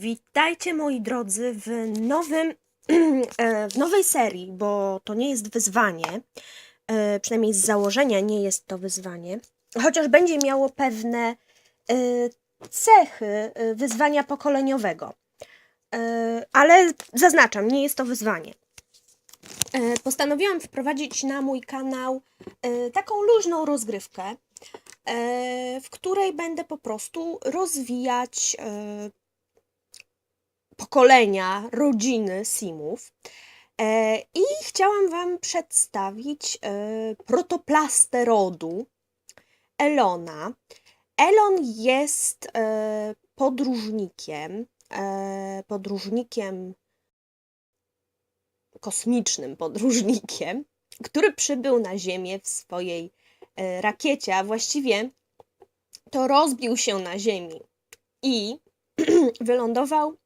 Witajcie moi drodzy w nowym, e, w nowej serii, bo to nie jest wyzwanie, e, przynajmniej z założenia nie jest to wyzwanie, chociaż będzie miało pewne e, cechy wyzwania pokoleniowego. Ale zaznaczam, nie jest to wyzwanie. Postanowiłam wprowadzić na mój kanał taką luźną rozgrywkę, w której będę po prostu rozwijać pokolenia, rodziny Simów. E, I chciałam Wam przedstawić e, protoplastę rodu Elona. Elon jest e, podróżnikiem, podróżnikiem, kosmicznym podróżnikiem, który przybył na Ziemię w swojej rakiecie, a właściwie to rozbił się na Ziemi i wylądował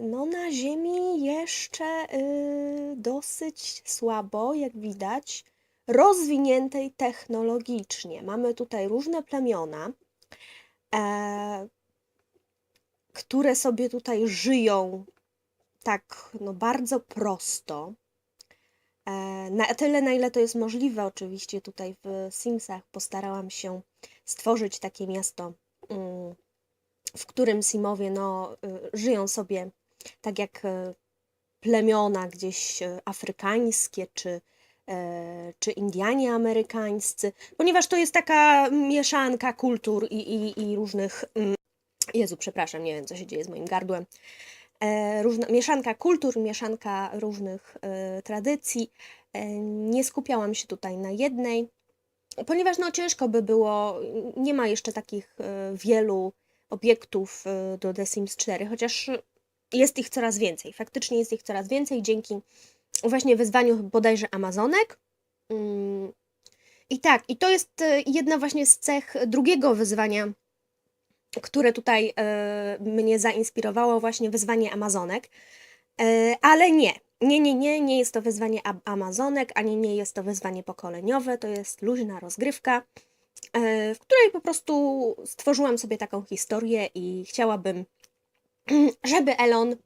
no, na Ziemi jeszcze y, dosyć słabo, jak widać, rozwiniętej technologicznie. Mamy tutaj różne plemiona, e, które sobie tutaj żyją tak no, bardzo prosto. E, na tyle, na ile to jest możliwe, oczywiście tutaj w Simsach postarałam się stworzyć takie miasto, mm, w którym Simowie no, y, żyją sobie tak jak e, plemiona gdzieś e, afrykańskie czy, e, czy Indianie amerykańscy, ponieważ to jest taka mieszanka kultur i, i, i różnych. mm, Jezu, przepraszam, nie wiem co się dzieje z moim gardłem. E, różna, mieszanka kultur, mieszanka różnych e, tradycji. Nie skupiałam się tutaj na jednej, ponieważ no ciężko by było, nie ma jeszcze takich wielu obiektów e, do The Sims 4, chociaż jest ich coraz więcej. Faktycznie jest ich coraz więcej dzięki właśnie wyzwaniu bodajże Amazonek. Mm, I tak, i to jest e, jedna właśnie z cech drugiego wyzwania, które tutaj e, mnie zainspirowało, właśnie wyzwanie Amazonek. Ale nie, nie, nie, nie, nie jest to wyzwanie Amazonek, ani nie jest to wyzwanie pokoleniowe, to jest luźna rozgrywka, w której po prostu stworzyłam sobie taką historię i chciałabym, żeby Elon,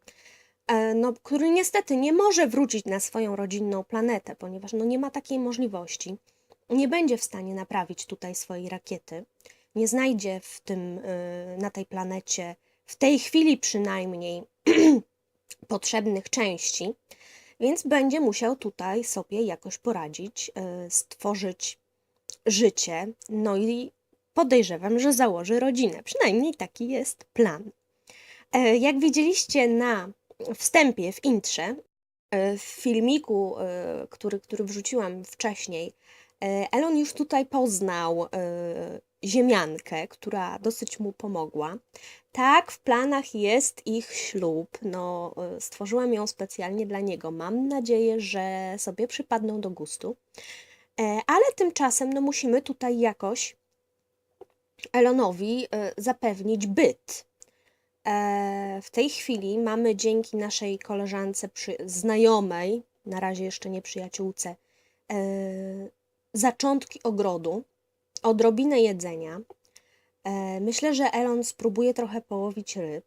e, no, który niestety nie może wrócić na swoją rodzinną planetę, ponieważ no, nie ma takiej możliwości, nie będzie w stanie naprawić tutaj swojej rakiety, nie znajdzie w tym, y, na tej planecie, w tej chwili przynajmniej, potrzebnych części, więc będzie musiał tutaj sobie jakoś poradzić, stworzyć życie, no i podejrzewam, że założy rodzinę. Przynajmniej taki jest plan. E, Jak widzieliście na wstępie, w intrze, e, w filmiku, e, który, który wrzuciłam wcześniej, Elon już tutaj poznał ziemiankę, która dosyć mu pomogła. Tak, w planach jest ich ślub. No, stworzyłam ją specjalnie dla niego. Mam nadzieję, że sobie przypadną do gustu. E, Ale tymczasem no, musimy tutaj jakoś Elonowi e, zapewnić byt. E, W tej chwili mamy dzięki naszej koleżance przy, znajomej, na razie jeszcze nie przyjaciółce, zaczątki ogrodu, odrobinę jedzenia. Myślę, że Elon spróbuje trochę połowić ryb.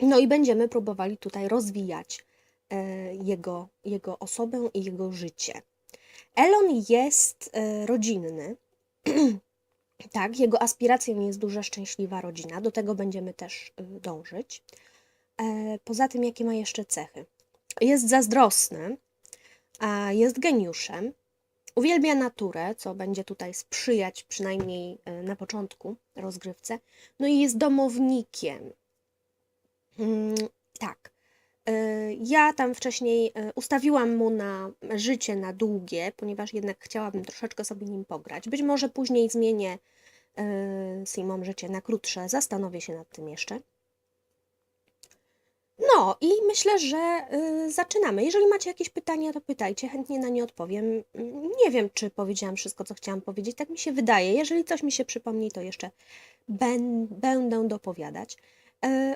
No i będziemy próbowali tutaj rozwijać jego, jego osobę i jego życie. Elon jest e, rodzinny. Tak, jego aspiracją jest duża, szczęśliwa rodzina. Do tego będziemy też y, dążyć. E, Poza tym, jakie ma jeszcze cechy? Jest zazdrosny, jest geniuszem. Uwielbia naturę, co będzie tutaj sprzyjać przynajmniej e, na początku rozgrywce. No i jest domownikiem. Mm, Tak. E, Ja tam wcześniej e, ustawiłam mu na życie na długie, ponieważ jednak chciałabym troszeczkę sobie nim pograć. Być może później zmienię e, Simom życie na krótsze, zastanowię się nad tym jeszcze. No i myślę, że y, zaczynamy. Jeżeli macie jakieś pytania, to pytajcie, chętnie na nie odpowiem. Nie wiem, czy powiedziałam wszystko, co chciałam powiedzieć, tak mi się wydaje. Jeżeli coś mi się przypomni, to jeszcze będę dopowiadać.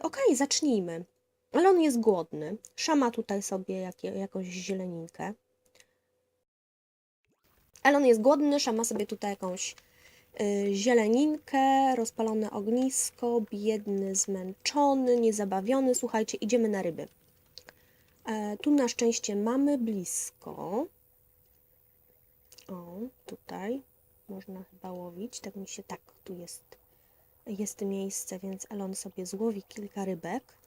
Okej, zacznijmy. Ale on jest głodny. Szama tutaj sobie jak, jakąś zieleninkę. Elon jest głodny, szama sobie tutaj jakąś y, zieleninkę, rozpalone ognisko, biedny, zmęczony, niezabawiony. Słuchajcie, idziemy na ryby. E, tu na szczęście mamy blisko. O, tutaj można chyba łowić. Tak mi się tak, tu jest, jest miejsce, więc Elon sobie złowi kilka rybek.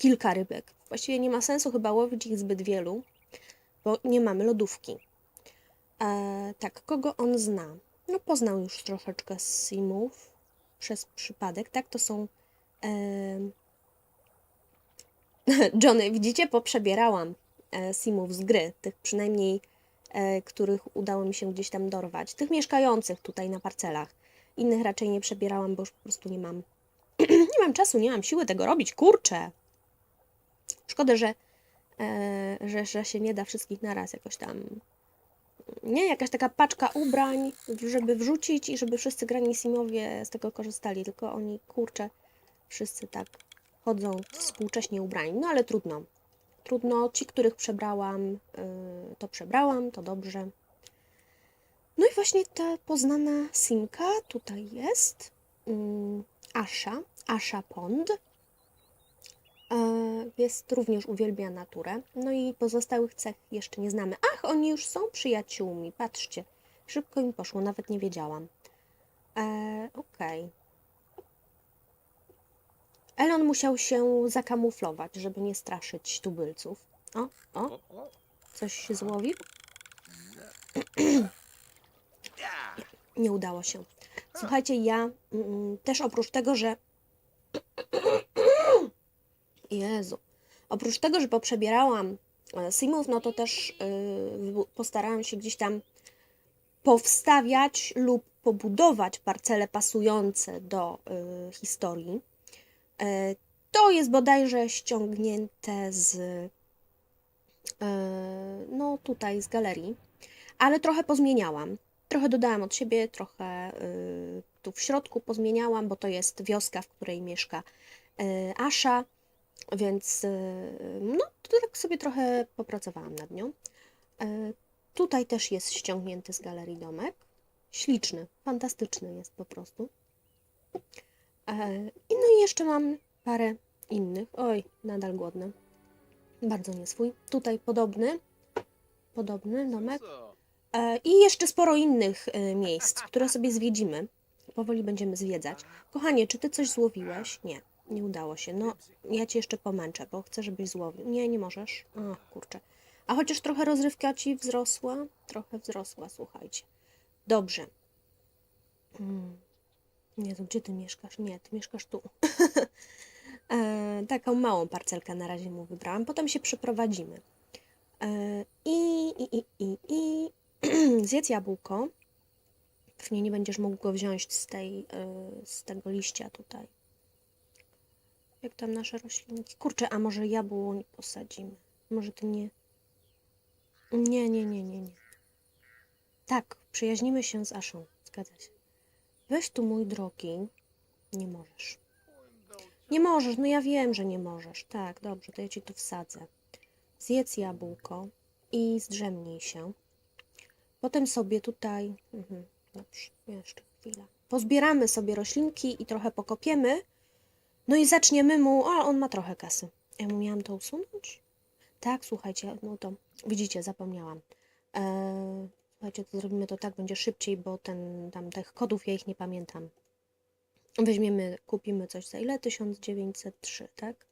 Kilka rybek. Właściwie nie ma sensu chyba łowić ich zbyt wielu, bo nie mamy lodówki. E, tak, kogo on zna? No, poznał już troszeczkę simów przez przypadek, tak? To są. em, Johnny, widzicie, poprzebierałam e, simów z gry, tych przynajmniej, e, których udało mi się gdzieś tam dorwać. Tych mieszkających tutaj na parcelach. Innych raczej nie przebierałam, bo już po prostu nie mam. nie mam czasu, nie mam siły tego robić, kurczę. Szkoda, że, e, że, że się nie da wszystkich naraz jakoś tam nie, jakaś taka paczka ubrań, żeby wrzucić i żeby wszyscy grani simowie z tego korzystali, tylko oni, kurczę, wszyscy tak chodzą współcześnie ubrani. No ale trudno. Trudno. Ci, których przebrałam, yy, to przebrałam, to dobrze. No i właśnie ta poznana simka tutaj jest. Yy, Asha, Asha Pond. Jest również uwielbia naturę. No i pozostałych cech jeszcze nie znamy. Ach, oni już są przyjaciółmi. Patrzcie, szybko im poszło, nawet nie wiedziałam. E, Okej. Elon musiał się zakamuflować, żeby nie straszyć tubylców. O, o, coś się złowił? Nie udało się. Słuchajcie, ja mm, też oprócz tego, że Jezu. Oprócz tego, że poprzebierałam e, simów, no to też yy, postarałam się gdzieś tam powstawiać lub pobudować parcele pasujące do y, historii. E, to jest bodajże ściągnięte z e, no tutaj z galerii, ale trochę pozmieniałam. Trochę dodałam od siebie, trochę y, tu w środku pozmieniałam, bo to jest wioska, w której mieszka y, Asha. Więc y, no, to tak sobie trochę popracowałam nad nią. E, Tutaj też jest ściągnięty z galerii domek. Śliczny, fantastyczny jest po prostu. E, I no i jeszcze mam parę innych. Oj, nadal głodny. Bardzo nieswój. Tutaj podobny. Podobny domek. E, I jeszcze sporo innych e, miejsc, które sobie zwiedzimy. Powoli będziemy zwiedzać. Kochanie, czy ty coś złowiłeś? Nie, nie udało się. No, ja cię jeszcze pomęczę, bo chcę, żebyś złowił. Nie, nie możesz. O, kurczę. A chociaż trochę rozrywka ci wzrosła? Trochę wzrosła, słuchajcie. Dobrze. Hmm. Nie, to gdzie ty mieszkasz? Nie, ty mieszkasz tu. e, taką małą parcelkę na razie mu wybrałam. Potem się przeprowadzimy. E, I, i, i, i, i zjedz jabłko. Pewnie nie będziesz mógł go wziąć z, tej, y, z tego liścia tutaj. Jak tam nasze roślinki? Kurczę, a może jabłoń posadzimy? Może ty nie... Nie, nie, nie, nie, nie. Tak, przyjaźnimy się z Aszą. Zgadza się. Weź tu, mój drogi. Nie możesz. Nie możesz, no ja wiem, że nie możesz. Tak, dobrze, to ja ci tu wsadzę. Zjedz jabłko i zdrzemnij się. Potem sobie tutaj. Mhm, dobrze, jeszcze chwilę. Pozbieramy sobie roślinki i trochę pokopiemy. No i zaczniemy mu. A on ma trochę kasy. Ja mu miałam to usunąć? Tak, słuchajcie, no to widzicie, zapomniałam. Eee, słuchajcie, to zrobimy to tak, będzie szybciej, bo ten tam tych kodów ja ich nie pamiętam. Weźmiemy, kupimy coś za ile? 1903, tak?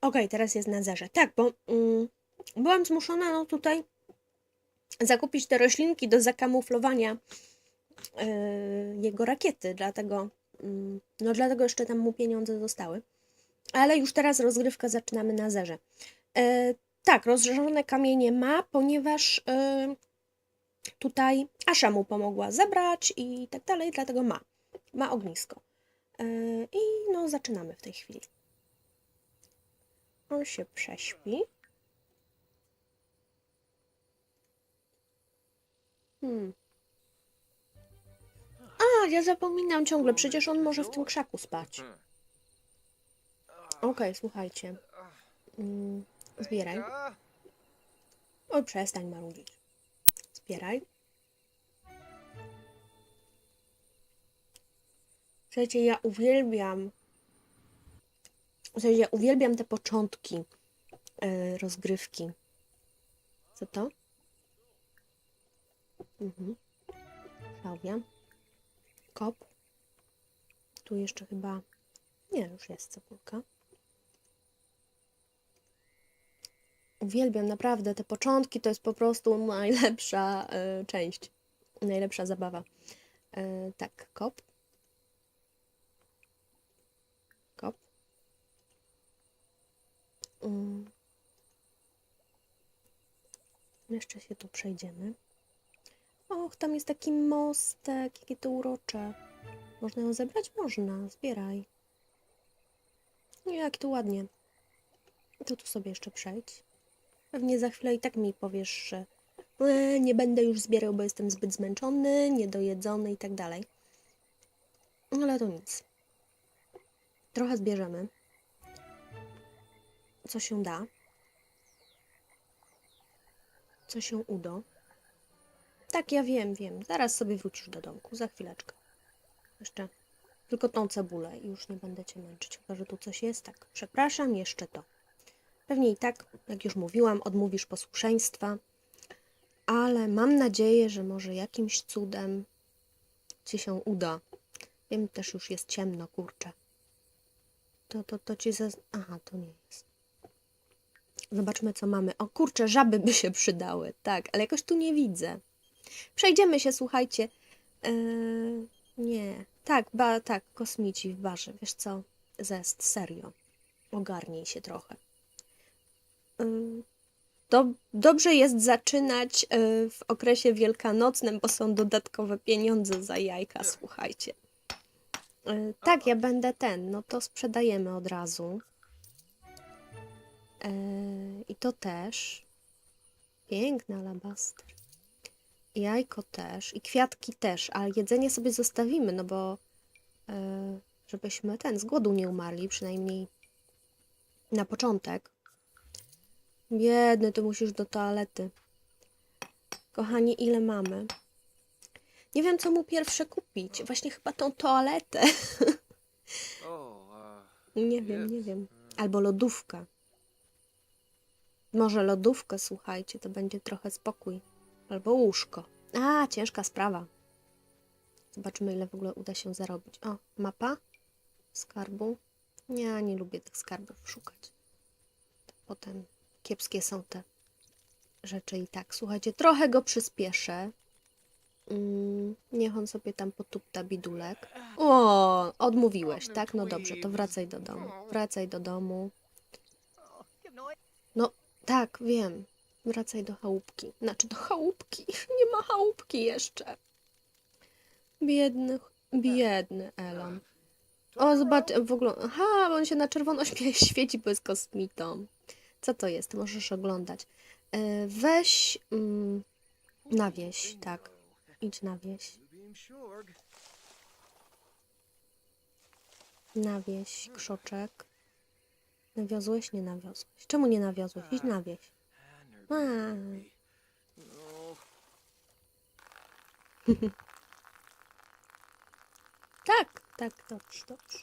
Okej, teraz jest na zerze. Tak, bo mm, byłam zmuszona no tutaj zakupić te roślinki do zakamuflowania yy, jego rakiety, dlatego, no dlatego jeszcze tam mu pieniądze zostały. Ale już teraz rozgrywkę zaczynamy na zerze. Yy, tak, rozżarzone kamienie ma, ponieważ yy, tutaj Asza mu pomogła zebrać i tak dalej, dlatego ma. Ma ognisko. Yy, I no, zaczynamy w tej chwili. On się prześpi. Hmm. A, ja zapominam ciągle, przecież on może w tym krzaku spać. Okej, słuchajcie. Mm, zbieraj. Oj, przestań marudzić. Zbieraj. Słuchajcie, ja uwielbiam. Słuchajcie, ja uwielbiam te początki e, rozgrywki. Co to? Mhm. Klaudia. Kop. Tu jeszcze chyba. Nie, już jest cebulka. Uwielbiam naprawdę te początki, to jest po prostu najlepsza e, część. Najlepsza zabawa. E, tak, kop. Kop. Mm. Jeszcze się tu przejdziemy. Och, tam jest taki mostek, jakie to urocze. Można ją zebrać? Można, zbieraj. Jak to ładnie. To tu sobie jeszcze przejdź. Pewnie za chwilę i tak mi powiesz, że e, nie będę już zbierał, bo jestem zbyt zmęczony, niedojedzony i tak dalej. Ale to nic. Trochę zbierzemy. Co się da. Co się uda. Tak, ja wiem, wiem. Zaraz sobie wrócisz do domku, za chwileczkę. Jeszcze tylko tą cebulę i już nie będę cię męczyć. Chyba, że tu coś jest. Tak, przepraszam, jeszcze to. Pewnie i tak, jak już mówiłam, odmówisz posłuszeństwa, ale mam nadzieję, że może jakimś cudem ci się uda. Wiem, też już jest ciemno, kurczę. To, to, to ci zaz... Aha, to nie jest. Zobaczmy, co mamy. O kurczę, żaby by się przydały. Tak, ale jakoś tu nie widzę. Przejdziemy się, słuchajcie. Eee, nie. Tak, ba, tak, kosmici w barze. Wiesz co? Zest, serio. Ogarnij się trochę. Eee, Do, dobrze jest zaczynać e, w okresie wielkanocnym, bo są dodatkowe pieniądze za jajka, słuchajcie. E, Tak, ja będę ten, no to sprzedajemy od razu. E, I to też. Piękny alabaster. Jajko też. I kwiatki też, ale jedzenie sobie zostawimy, no bo e, żebyśmy ten z głodu nie umarli, przynajmniej na początek. Biedny, ty musisz do toalety. Kochani, ile mamy? Nie wiem, co mu pierwsze kupić. Właśnie chyba tą toaletę. Nie wiem, nie wiem. Albo lodówka. Może lodówkę, słuchajcie, to będzie trochę spokój. Albo łóżko. A, ciężka sprawa. Zobaczymy, ile w ogóle uda się zarobić. O, mapa skarbu. Ja nie lubię tych skarbów szukać. Potem kiepskie są te rzeczy i tak. Słuchajcie, trochę go przyspieszę. Mm, niech on sobie tam potupta bidulek. O, odmówiłeś, tak? No dobrze, to wracaj do domu. Wracaj do domu. No, tak, wiem. Wracaj do chałupki. Znaczy do chałupki. Nie ma chałupki jeszcze. Biedny, biedny Elon. O, zobacz, w ogóle. Aha, on się na czerwono świeci, bo jest kosmitą. Co to jest? Możesz oglądać. E, weź mm, na wieś, tak. Idź na wieś. Na wieś, krzoczek. Nawiozłeś? Nie nawiozłeś. Czemu nie nawiozłeś? Idź na wieś. No, tak, tak, dobrze, dobrze.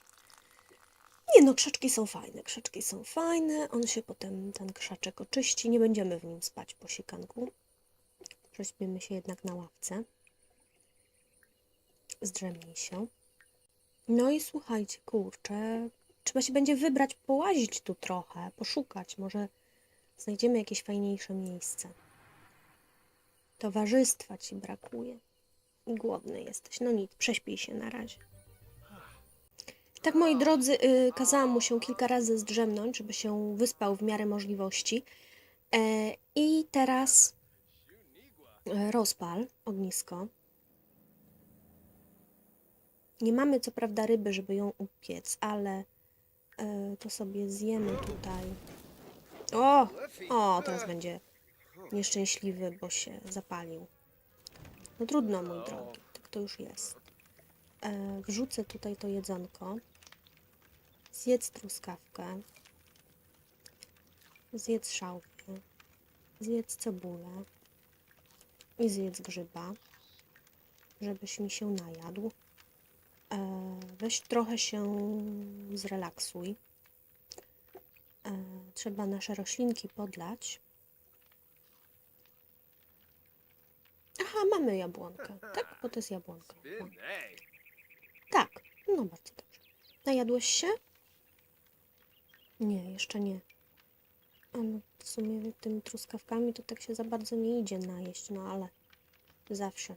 Nie no, krzaczki są fajne, krzaczki są fajne. On się potem, ten krzaczek oczyści. Nie będziemy w nim spać po sikanku. Prześpimy się jednak na ławce. Zdrzemnij się. No i słuchajcie, kurczę, trzeba się będzie wybrać, połazić tu trochę, poszukać. Może znajdziemy jakieś fajniejsze miejsce. Towarzystwa ci brakuje. I głodny jesteś. No nic, prześpij się na razie. Tak, moi drodzy, y, kazałam mu się kilka razy zdrzemnąć, żeby się wyspał w miarę możliwości. E, I teraz rozpal ognisko. Nie mamy co prawda ryby, żeby ją upiec, ale e, to sobie zjemy tutaj. O! O, teraz będzie nieszczęśliwy, bo się zapalił. No trudno, mój drogi, tak to już jest. E, wrzucę tutaj to jedzonko. Zjedz truskawkę. Zjedz szałkę. Zjedz cebulę. I zjedz grzyba, żebyś mi się najadł. E, weź trochę się zrelaksuj. E, trzeba nasze roślinki podlać. Aha, mamy jabłonkę. Tak, bo to jest jabłonka. O. A. Tak, no bardzo dobrze. Najadłeś się? Nie, jeszcze nie. A no, w sumie tymi truskawkami to tak się za bardzo nie idzie najeść, no ale zawsze.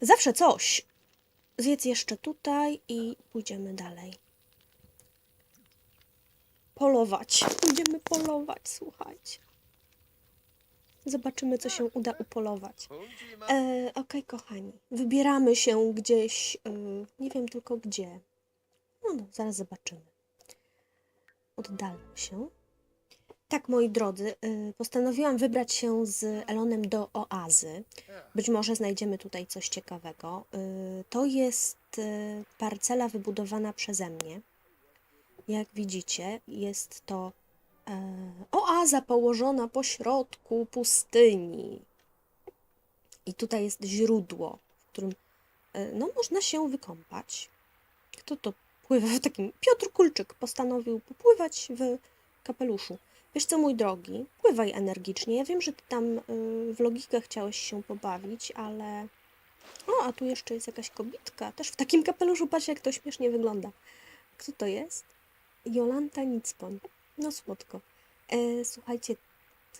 Zawsze coś! Zjedz jeszcze tutaj i pójdziemy dalej. Polować. Pójdziemy polować, słuchajcie. Zobaczymy, co się uda upolować. E, Okej, kochani, wybieramy się gdzieś, e, nie wiem tylko gdzie. No, no, zaraz zobaczymy. Oddalmy się. Tak, moi drodzy, e, postanowiłam wybrać się z Elonem do oazy. Być może znajdziemy tutaj coś ciekawego. E, To jest e, parcela wybudowana przeze mnie. Jak widzicie, jest to e, oaza położona po środku pustyni. I tutaj jest źródło, w którym e, no, można się wykąpać. Kto to pływa w takim? Piotr Kulczyk postanowił popływać w kapeluszu. Wiesz co, mój drogi, pływaj energicznie. Ja wiem, że ty tam y, w logikę chciałeś się pobawić, ale... O, a tu jeszcze jest jakaś kobitka. Też w takim kapeluszu, patrz jak to śmiesznie wygląda. Kto to jest? Jolanta Nicpon. No słodko. E, słuchajcie,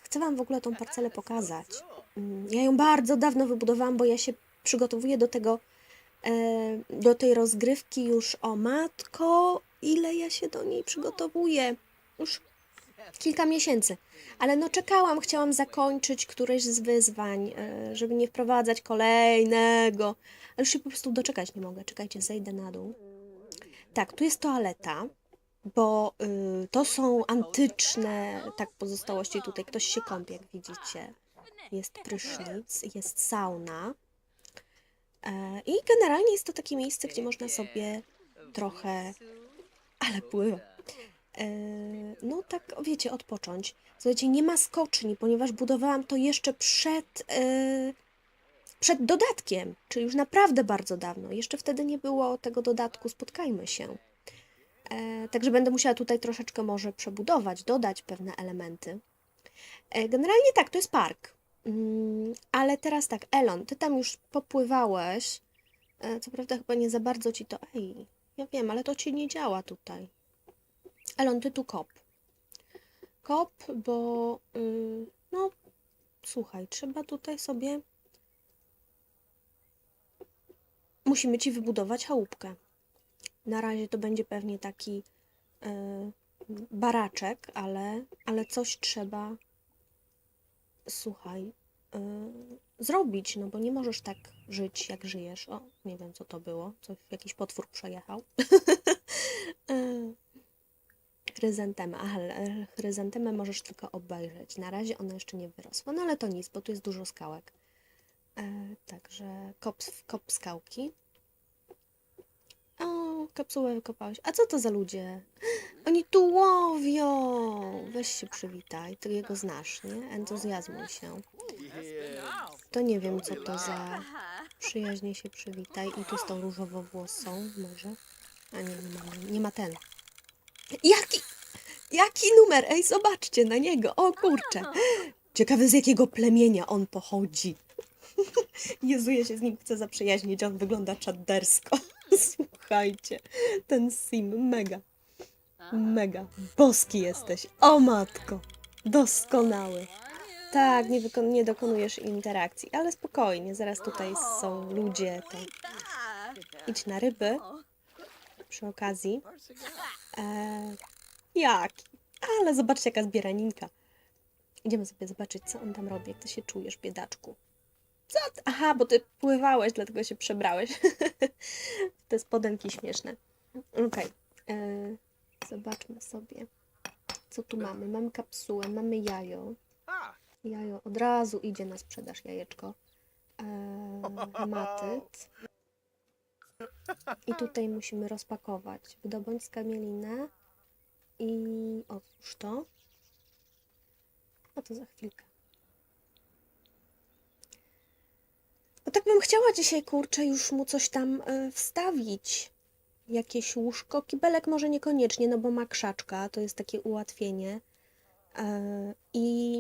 chcę wam w ogóle tą parcelę pokazać. Mm, Ja ją bardzo dawno wybudowałam, bo ja się przygotowuję do tego, e, do tej rozgrywki już o matko, ile ja się do niej przygotowuję. Już kilka miesięcy. Ale no czekałam, chciałam zakończyć któreś z wyzwań, e, żeby nie wprowadzać kolejnego. Ale już się po prostu doczekać nie mogę. Czekajcie, zejdę na dół. Tak, tu jest toaleta, bo y, to są antyczne tak pozostałości tutaj. Ktoś się kąpie, jak widzicie jest prysznic, jest sauna. E, I generalnie jest to takie miejsce, gdzie można sobie trochę, ale pływa. E, no tak, wiecie, odpocząć. Słuchajcie, nie ma skoczni, ponieważ budowałam to jeszcze przed, e, przed dodatkiem, czyli już naprawdę bardzo dawno. Jeszcze wtedy nie było tego dodatku, spotkajmy się. E, Także będę musiała tutaj troszeczkę może przebudować, dodać pewne elementy. E, Generalnie tak, to jest park. Mm, Ale teraz tak, Elon, ty tam już popływałeś. E, Co prawda chyba nie za bardzo ci to. Ej, ja wiem, ale to ci nie działa tutaj. Elon, ty tu kop. Kop, bo. y, No, słuchaj, trzeba tutaj sobie. Musimy ci wybudować chałupkę. Na razie to będzie pewnie taki y, baraczek, ale, ale coś trzeba słuchaj, y, zrobić, no bo nie możesz tak żyć, jak żyjesz. O, nie wiem, co to było. Coś, jakiś potwór przejechał. Y, Chryzantemę. Ale chryzantemę możesz tylko obejrzeć. Na razie ona jeszcze nie wyrosła, no ale to nic, bo tu jest dużo skałek. E, także kop, kop skałki. Kapsułę wykopałeś. A co to za ludzie? Oni tu łowią! Weź się przywitaj. Ty jego znasz, nie? Entuzjazmuj się. To nie wiem, co to za przyjaźnie się przywitaj. I tu z tą różowo-włosą może. A nie, nie ma, nie ma ten. Jaki? Jaki numer? Ej, zobaczcie na niego. O kurczę. Ciekawe z jakiego plemienia on pochodzi. Jezu, ja się z nim chcę zaprzyjaźnić. On wygląda czadersko. Słuchajcie, ten sim mega. Mega. Boski jesteś. O matko. Doskonały. Tak, nie, wykon- nie dokonujesz interakcji, ale spokojnie, zaraz tutaj są ludzie, to idź na ryby przy okazji. E, jaki? Ale zobaczcie, jaka zbieraninka. Idziemy sobie zobaczyć, co on tam robi, jak ty się czujesz, biedaczku. Co? Aha, bo ty pływałeś, dlatego się przebrałeś. Te spodenki śmieszne. Okej. e, Zobaczmy sobie, co tu mamy. Mamy kapsułę, mamy jajo. Jajo od razu idzie na sprzedaż jajeczko. Eee, hematyt. I tutaj musimy rozpakować. Wydobądź skamielinę i otwórz to. No to za chwilkę. No tak bym chciała dzisiaj, kurczę, już mu coś tam y, wstawić. Jakieś łóżko. Kibelek może niekoniecznie, no bo ma krzaczka, to jest takie ułatwienie. E, I,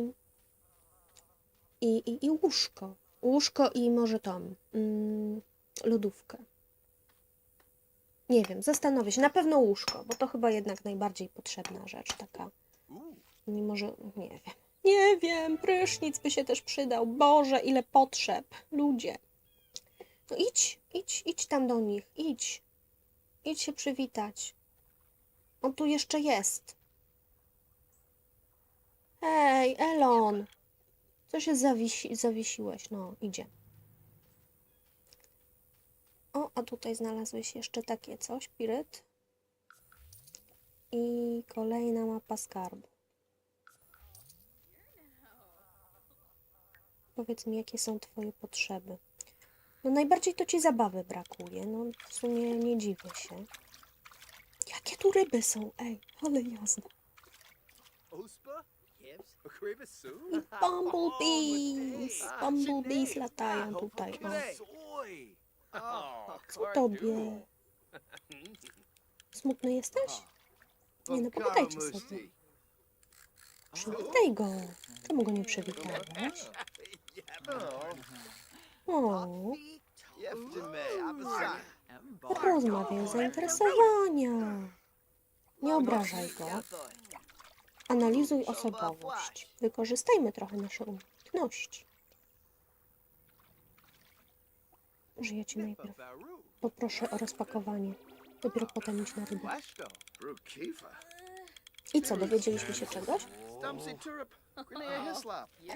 i, i, i łóżko. Łóżko i może tą mm, lodówkę. Nie wiem, zastanowię się. Na pewno łóżko, bo to chyba jednak najbardziej potrzebna rzecz taka. Mimo, że nie wiem. Nie wiem, prysznic by się też przydał. Boże, ile potrzeb. Ludzie. No idź, idź, idź tam do nich, idź. Idź się przywitać. On tu jeszcze jest. Hej, Elon. Co się zawisi? No, idzie. O, a tutaj znalazłeś jeszcze takie coś, Piryt. I kolejna mapa skarbu. Powiedz mi, jakie są twoje potrzeby. No najbardziej to ci zabawy brakuje. No w sumie nie dziwię się. Jakie tu ryby są? Ej, ale. Okrebasu? I bumblebees. Bumblebees latają tutaj. O. Oh, Co tobie? Smutny jesteś? Nie no, pogadajcie sobie. Przywitaj go. Czemu go nie przywitałeś? O, rozmawiaj zainteresowania. Nie obrażaj go. Analizuj osobowość. Wykorzystajmy trochę nasze umiejętności. Może ja cię najpierw poproszę o rozpakowanie. Dopiero potem iść na rybę. I co, dowiedzieliśmy się czegoś?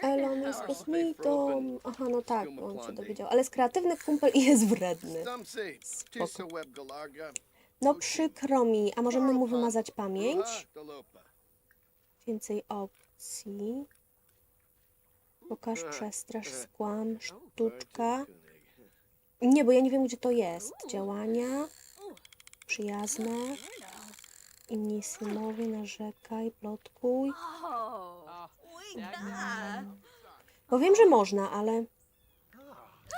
Elon jest kosmitą. Aha, no tak, on się dowiedział. Ale jest kreatywny kumpel i jest wredny. Spoko. No przykro mi, a możemy mu wymazać pamięć? Więcej opcji. Pokaż, przestrasz, skłam, sztuczka. Nie, bo ja nie wiem, gdzie to jest. Działania, przyjazne, inni synowie, narzekaj, plotkuj. Bo wiem, że można, ale...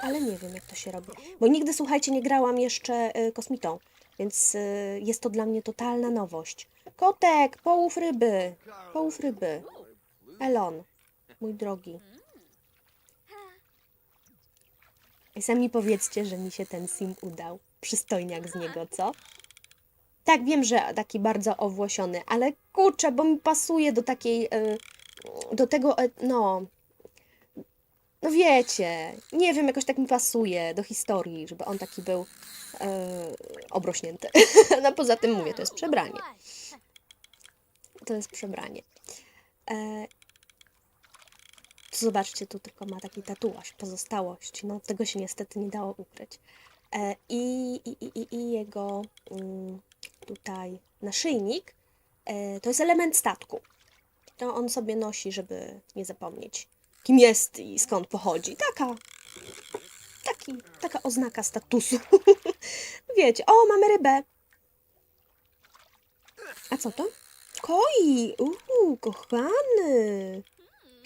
Ale nie wiem, jak to się robi. Bo nigdy, słuchajcie, nie grałam jeszcze y, kosmitą, więc y, jest to dla mnie totalna nowość. Kotek, połów ryby, połów ryby. Elon, mój drogi. I sami powiedzcie, że mi się ten sim udał. Przystojniak z niego, co? Tak, wiem, że taki bardzo owłosiony, ale kurczę, bo mi pasuje do takiej, y, do tego, e, no, no wiecie, nie wiem, jakoś tak mi pasuje do historii, żeby on taki był e, obrośnięty. no poza tym mówię, to jest przebranie. To jest przebranie. E, zobaczcie, tu tylko ma taki tatuaż, pozostałość. No tego się niestety nie dało ukryć. E, i, i, i, i- I jego mm, tutaj naszyjnik e, to jest element statku. To on sobie nosi, żeby nie zapomnieć, kim jest i skąd pochodzi. Taka, taki, taka oznaka statusu. Wiecie, o, mamy rybę. A co to? Koi! Uuu, kochany!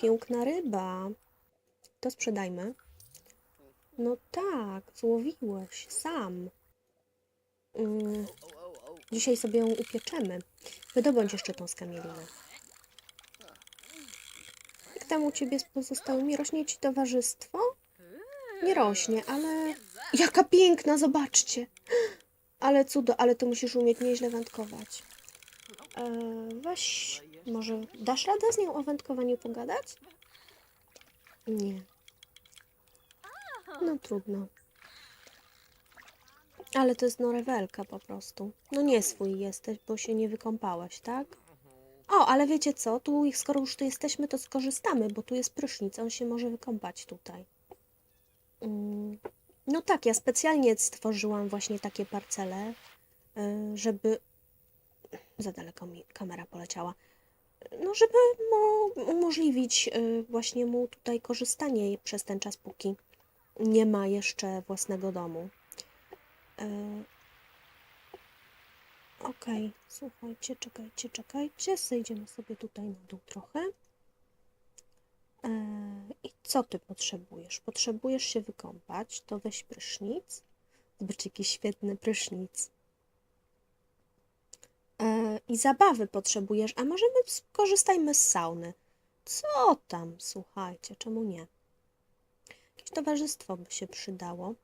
Piękna ryba. To sprzedajmy. No tak, złowiłeś sam. Mm, dzisiaj sobie ją upieczemy. Wydobądź jeszcze tą skamielinę. Jak tam u ciebie z pozostałymi? Rośnie ci towarzystwo? Nie rośnie, ale... Jaka piękna, zobaczcie! Ale cudo, ale to musisz umieć nieźle wędkować. E, weź, może dasz radę z nią o wędkowaniu pogadać? Nie. No trudno. Ale to jest norewelka po prostu. No nie swój jesteś, bo się nie wykąpałaś, tak? O, ale wiecie co? Tu, skoro już tu jesteśmy, to skorzystamy, bo tu jest prysznic. On się może wykąpać tutaj. Mm, No tak, ja specjalnie stworzyłam właśnie takie parcele, y, żeby... Za daleko mi kamera poleciała. No, żeby mo- umożliwić y, właśnie mu tutaj korzystanie przez ten czas, póki nie ma jeszcze własnego domu. E, Okej, słuchajcie, czekajcie, czekajcie. Zejdziemy sobie tutaj na dół trochę. E, I co ty potrzebujesz? Potrzebujesz się wykąpać, to weź prysznic. Zobacz, jaki świetny prysznic. E, I zabawy potrzebujesz, a może my skorzystajmy z sauny. Co tam, słuchajcie, czemu nie? Jakieś towarzystwo by się przydało.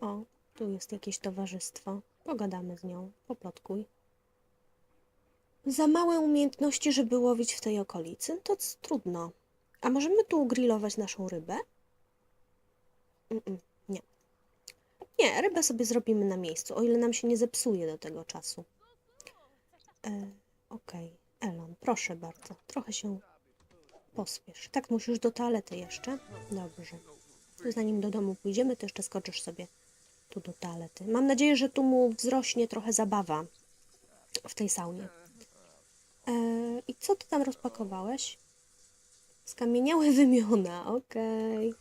O, tu jest jakieś towarzystwo. Pogadamy z nią, poplotkuj. Za małe umiejętności, żeby łowić w tej okolicy? To trudno. A możemy tu ugrillować naszą rybę? Mm-mm, nie. Nie, rybę sobie zrobimy na miejscu, o ile nam się nie zepsuje do tego czasu. E, Okej, Elon, proszę bardzo, trochę się pospiesz. Tak, musisz do toalety jeszcze? Dobrze. Zanim do domu pójdziemy, to jeszcze skoczysz sobie tu do toalety. Mam nadzieję, że tu mu wzrośnie trochę zabawa w tej saunie. E, I co ty tam rozpakowałeś? Skamieniałe wymiona, okej.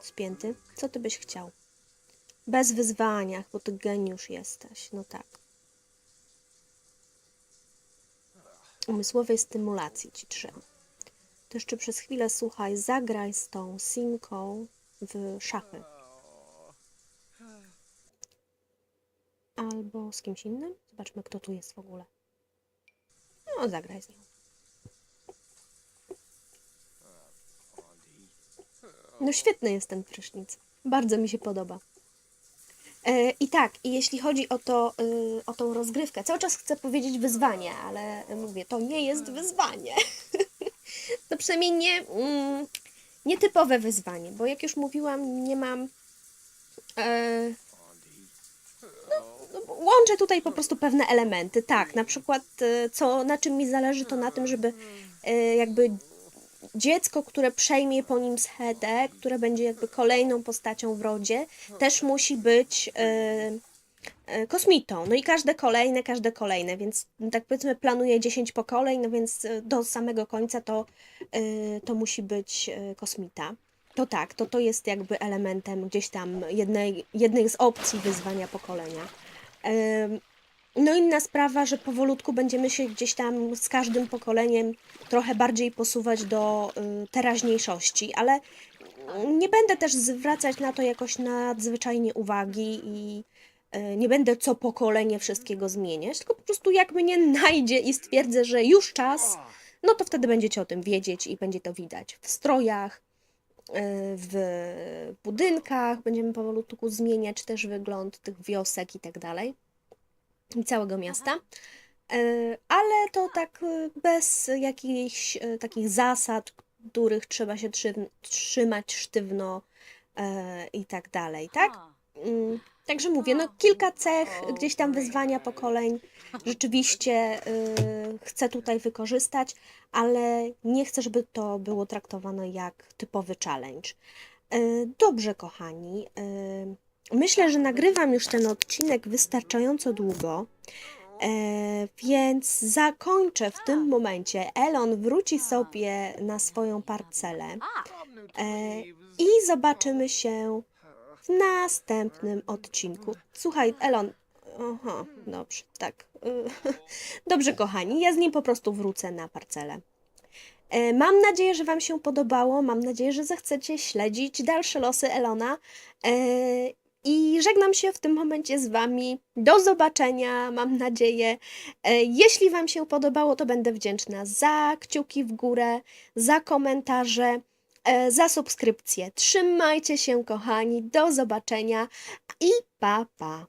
Spięty. Co ty byś chciał? Bez wyzwaniach, bo ty geniusz jesteś. No tak. Umysłowej stymulacji ci trzeba. To jeszcze przez chwilę, słuchaj, zagraj z tą Simką w szachy. Albo z kimś innym. Zobaczmy, kto tu jest w ogóle. No, zagraj z nią. No świetny jest ten prysznic. Bardzo mi się podoba. E, I tak, i jeśli chodzi o, to, y, o tą rozgrywkę, cały czas chcę powiedzieć wyzwanie, ale mówię, to nie jest wyzwanie. no przynajmniej nie, mm, nietypowe wyzwanie, bo jak już mówiłam, nie mam. E, no, łączę tutaj po prostu pewne elementy. Tak, na przykład, e, co, na czym mi zależy, to na tym, żeby e, jakby dziecko, które przejmie po nim schedę, które będzie jakby kolejną postacią w rodzie, też musi być e, kosmitą. No i każde kolejne, każde kolejne, więc tak powiedzmy planuję 10 pokoleń, no więc e, do samego końca to, e, to musi być e, kosmita. To tak, to to jest jakby elementem gdzieś tam jednej, jednej z opcji wyzwania pokolenia. No inna sprawa, że powolutku będziemy się gdzieś tam z każdym pokoleniem trochę bardziej posuwać do teraźniejszości, ale nie będę też zwracać na to jakoś nadzwyczajnie uwagi i nie będę co pokolenie wszystkiego zmieniać, tylko po prostu jak mnie najdzie i stwierdzę, że już czas, no to wtedy będziecie o tym wiedzieć i będzie to widać w strojach, y, w budynkach, będziemy powolutku zmieniać też wygląd tych wiosek i tak dalej i całego miasta. E, Ale to tak e, bez jakichś e, takich zasad, których trzeba się trzy- trzymać sztywno e, i tak dalej, tak? Także mówię, no kilka cech gdzieś tam wyzwania pokoleń rzeczywiście y, chcę tutaj wykorzystać, ale nie chcę, żeby to było traktowane jak typowy challenge. Y, Dobrze, kochani. y, Myślę, że nagrywam już ten odcinek wystarczająco długo, więc zakończę w tym momencie. Elon wróci sobie na swoją parcelę i zobaczymy się następnym odcinku. Słuchaj, Elon. Aha, dobrze, tak. Dobrze, kochani, ja z nim po prostu wrócę na parcelę. E, Mam nadzieję, że Wam się podobało. Mam nadzieję, że zechcecie śledzić dalsze losy Elona. E, I żegnam się w tym momencie z Wami. Do zobaczenia, mam nadzieję. E, Jeśli Wam się podobało, to będę wdzięczna za kciuki w górę, za komentarze, za subskrypcję. Trzymajcie się, kochani. Do zobaczenia i pa, pa.